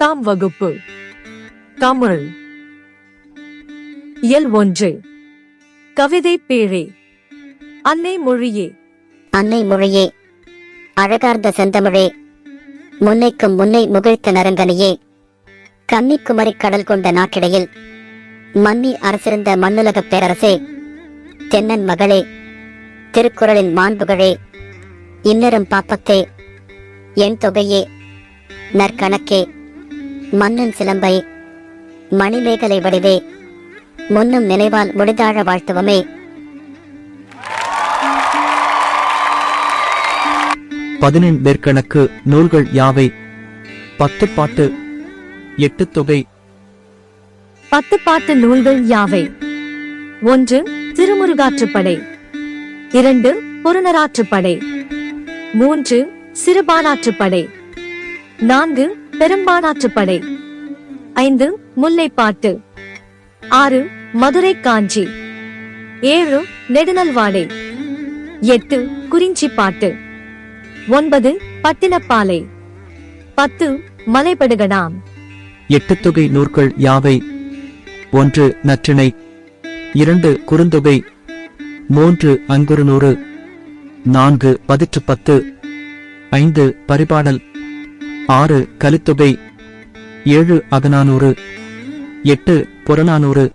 பத்தாம் வகுப்பு. தமிழ். இயல் ஒன்று. கவிதை பேழே அன்னை மொழியே. அன்னை மொழியே. அழகார்ந்த செந்தமிழே. முன்னைக்கும் முன்னை முகிழ்த்த நரங்கனையே கன்னிக்குமரி கடல் கொண்ட நாட்டிடையில் மன்னி அரசிருந்த மண்ணுலகப் பேரரசே தென்னன் மகளே திருக்குறளின் மாண்புகளே இன்னரும் பாப்பத்தே என் தொகையே நற்கணக்கே. மன்னன் சிலம்பை. மணிமேகலை வடிவே. முன்னும் நினைவால் முடிதாழ வாழ்த்துவமே. பதினெண் மேற்கணக்கு நூல்கள் யாவை? பத்து பாட்டு எட்டு தொகை. பத்து பாட்டு நூல்கள் யாவை? ஒன்று திருமுருகாற்றுப்படை இரண்டு புறநராற்றுப்படை மூன்று சிறுபானாற்றுப்படை நான்கு பெரும்பாலாற்றுப்படை. ஐந்து முல்லைப்பாட்டு. ஆறு மதுரை காஞ்சி ஏழு நெடுநல்வாடை. எட்டு குறிஞ்சி பாட்டு ஒன்பது பட்டினப்பாலை. பத்து மலைபடுகடாம் எட்டு தொகை நூற்கள் யாவை? ஒன்று நற்றிணை. இரண்டு குறுந்தொகை. மூன்று அங்குறுநூறு. நான்கு பதிற்று பத்து ஐந்து பரிபாடல். ஆறு கலித்தொகை ஏழு அகநானூறு எட்டு புறநானூறு.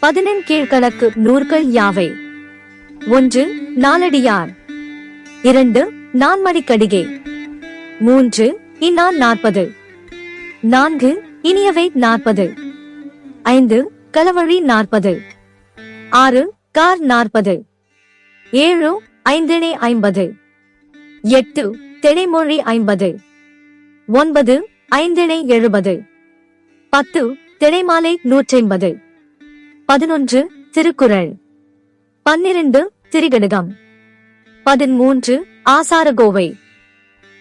பதினெண் கீழ்கணக்கு நூற்கள் யாவை? ஒன்று நாலடியார். இரண்டு நான்மணிக்கடிகை. மூன்று இந்நாள் நாற்பது. நான்கு இனியவை நாற்பது. ஐந்து களவழி நாற்பது. ஆறு கார் நாற்பது. ஏழு ஐந்திணை ஐம்பது. எட்டு திணைமொழி ஐம்பது. ஒன்பது ஐந்திணை எழுபது. பத்து திணைமாலை நூற்றைம்பது பதினொன்று திருக்குறள். பன்னிரண்டு திரிகடுகம் பதிமூன்று ஆசாரகோவை.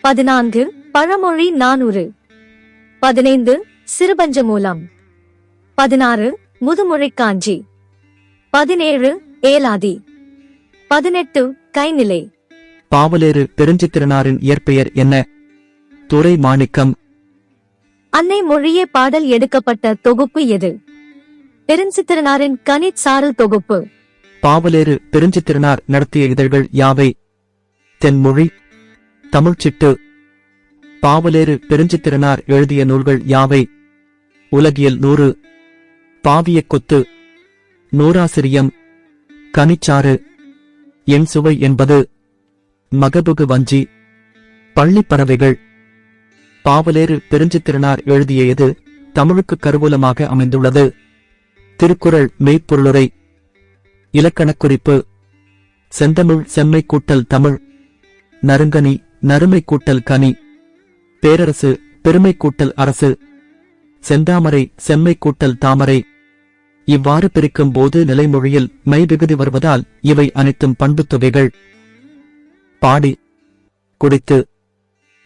பதினான்கு பழமொழி நானூறு. பதினைந்து சிறுபஞ்சமூலம். பதினாறு முதுமொழிக்காஞ்சி. பதினேழு ஏலாதி. பதினெட்டு கைநிலை. பாவலேறு பெருஞ்சித்திரனாரின் இயற்பெயர் என்ன? துரை மாணிக்கம் அன்னை மொழியே பாடல் எடுக்கப்பட்ட தொகுப்பு எது? பெருஞ்சித்திரனாரின் கனிட் சாரல் தொகுப்பு. பாவலேறு பெருஞ்சித்திரனார் நடத்திய இதழ்கள் யாவை? தென்மொழி தமிழ்ச்சிட்டு. பாவலேறு பெருஞ்சித்திரனார் எழுதிய நூல்கள் யாவை? உலகியல் நூறு. பாவியக் கொத்து. நூறாசிரியம். கனிச்சாறு. என் சுவை என்பது. மகபுகு வஞ்சி. பள்ளிப் பறவைகள். பாவலேறு பெருஞ்சித்திரனார் எழுதிய இது தமிழுக்கு கருவூலமாக அமைந்துள்ளது. திருக்குறள் மெய்ப்பொருளுரை. இலக்கணக் குறிப்பு செந்தமிழ் செம்மை கூட்டல் தமிழ். நறுங்கனி நறுமை கூட்டல் கனி. பேரரசு பெருமை கூட்டல் அரசு. செந்தாமரை செம்மை கூட்டல் தாமரை. இவ்வாறு பிரிக்கும் போது நிலைமொழியில் மெய் விகுதி வருவதால் இவை அனைத்தும் பண்புத் தொகைகள். பாடி. குடித்து.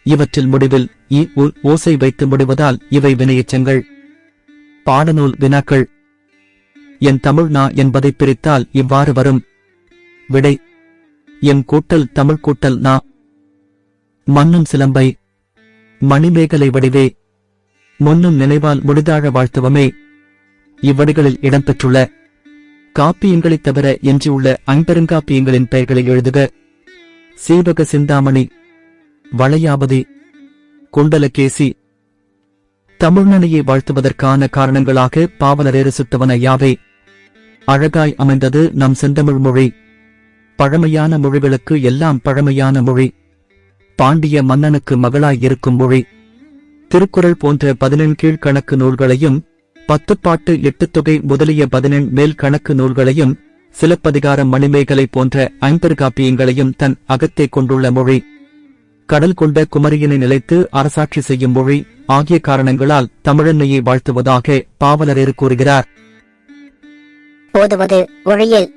இவற்றில் முடிவில் இ உ ஓசை வைத்து முடிவதால் இவை வினையச்சங்கள். பாடநூல் வினாக்கள். என் தமிழ் நா என்பதை பிரித்தால் இவ்வாறு வரும். விடை. எம் கூட்டல் தமிழ் கூட்டல் நா. மன்னும் சிலம்பை. மணிமேகலை வடிவே. முன்னும் நினைவால் முடிதாழ வாழ்த்துவமே. இவ்வடிகளில் இடம்பெற்றுள்ள. காப்பியங்களைத் தவிர எஞ்சியுள்ள ஐம்பெருங்காப்பியங்களின் பெயர்களை எழுதுக. சீவக சிந்தாமணி. வளையாபதி குண்டலகேசி தமிழ்நனையை வாழ்த்துவதற்கான காரணங்களாக பாவலரேறு சுட்டவன யாவை. அழகாய் அமைந்தது நம் செந்தமிழ் மொழி. பழமையான மொழிகளுக்கு எல்லாம் பழமையான மொழி. பாண்டிய மன்னனுக்கு மகளாய் இருக்கும் மொழி. திருக்குறள் போன்ற பதினெண் கீழ்கணக்கு நூல்களையும் பத்துப்பாட்டு எட்டுத்தொகை முதலிய பதினெண் மேல் கணக்கு நூல்களையும் சிலப்பதிகார மணிமேகலை போன்ற ஐம்பெருகாப்பியங்களையும் தன் அகத்தே கொண்டுள்ள மொழி. கடல் கொண்ட குமரியினை நிலைத்து அரசாட்சி செய்யும் மொழி ஆகிய காரணங்களால் தமிழன்னையை வாழ்த்துவதாக பாவலரேறு கூறுகிறார். போதுவது மொழியில்